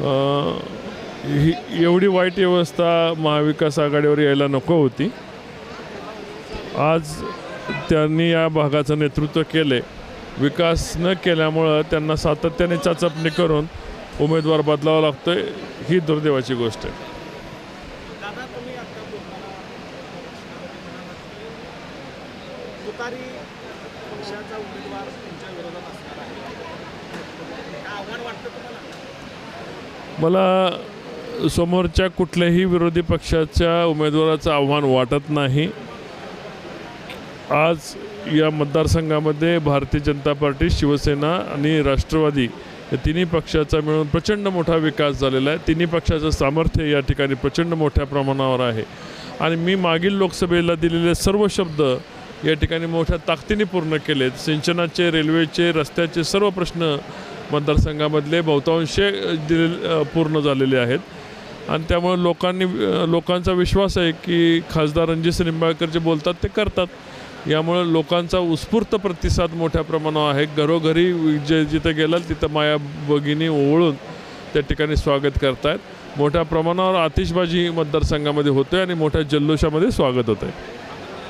ही एवढी वाईट व्यवस्था महाविकास आघाडीवर यायला नको होती. आज त्यांनी या भागाचं नेतृत्व केले. विकास न केल्यामुळं त्यांना सातत्याने चाचपणी करून उमेदवार बदलावा लागतोय ही दुर्दैवाची गोष्ट आहे. पक्षाचा उमेदवार तुमच्या विरोधात असणार आहे. आव्हान वाटतं तुम्हाला? मला समोरच्या कुठल्याही विरोधी पक्षाच्या उमेदवाराचं आव्हान वाटत नाही. आज या मतदारसंघामध्ये भारतीय जनता पार्टी शिवसेना आणि राष्ट्रवादी या तिन्ही पक्षाचा मिळून प्रचंड मोठा विकास झालेला आहे. तिन्ही पक्षाचं सामर्थ्य या ठिकाणी प्रचंड मोठ्या प्रमाणावर आहे. आणि मी मागील लोकसभेला दिलेले सर्व शब्द या ठिकाणी मोठ्या ताकदीने पूर्ण केलेत. सिंचनाचे रेल्वेचे रस्त्याचे सर्व प्रश्न मतदारसंघामधले बहुतांश दिले पूर्ण झालेले आहेत. आणि त्यामुळे लोकांनी लोकांचा विश्वास आहे की खासदार रणजित निंबाळकर जे बोलतात ते करतात. यामुळे लोकांचा उत्स्फूर्त प्रतिसाद मोठ्या प्रमाणावर आहे. घरोघरी जे जिथं गेलं तिथं माया भगिनी ओवळून त्या ठिकाणी स्वागत करतायत. मोठ्या प्रमाणावर आतिषबाजी मतदारसंघामध्ये होते आणि मोठ्या जल्लोषामध्ये स्वागत होतं आहे